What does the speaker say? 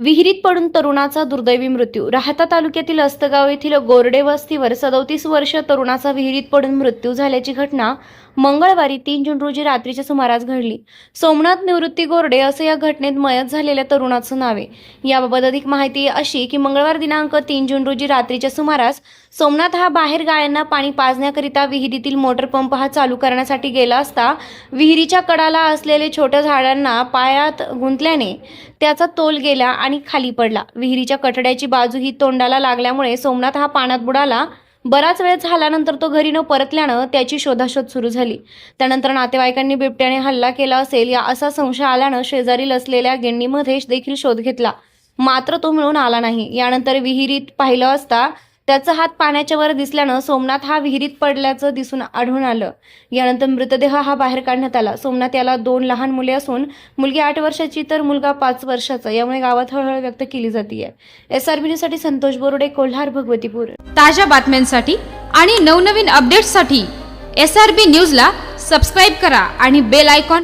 विहिरीत पडून तरुणाचा दुर्दैवी मृत्यू. राहता तालुक्यातील अस्तगाव येथील गोरडे वस्तीवर सदोतीस वर्ष तरुणाचा विहिरीत पडून मृत्यू झाल्याची घटना मंगळवारी तीन जून रोजी रात्रीच्या सुमारास घडली. सोमनाथ निवृत्ती गोरडे असं या घटनेत मयत झालेल्या तरुणाचं नाव आहे. याबाबत अधिक माहिती अशी की मंगळवार दिनांक तीन जून रोजी रात्रीच्या सुमारास सोमनाथ हा बाहेर गायांना पाणी पाजण्याकरिता विहिरीतील मोटर पंप हा चालू करण्यासाठी गेला असता विहिरीच्या कडाला असलेले छोट्या झाडांना पायात गुंतल्याने त्याचा तोल गेला आणि खाली पडला. विहिरीच्या कठड्याची बाजू ही तोंडाला लागल्यामुळे सोमनाथ हा पाण्यात बुडाला. बराच वेळ झाल्यानंतर तो घरी न परतल्यानं त्याची शोधाशोध सुरू झाली. त्यानंतर नातेवाईकांनी बिबट्याने हल्ला केला असेल या असा संशय आल्यानं शेजारील असलेल्या गिंडीमध्ये देखील शोध घेतला. मात्र तो मिळून आला नाही. यानंतर विहिरीत पाहिलं असता त्याचा हात पाण्याच्या वर दिसल्यानं सोमनाथ हा विहिरीत पडल्याचं दिसून आढळून आलं. यानंतर मृतदेह हा बाहेर काढण्यात आला. सोमनाथ याला दोन लहान मुले असून मुलगी आठ वर्षाची तर मुलगा पाच वर्षाचा. यामुळे गावात हळहळ व्यक्त केली जाते एस आर बी साठी संतोष बोर्डे कोल्हार भगवतीपूर. ताज्या बातम्यांसाठी आणि नवनवीन अपडेट्ससाठी एस आर बी न्यूजला सबस्क्राईब करा आणि बेल आयकॉन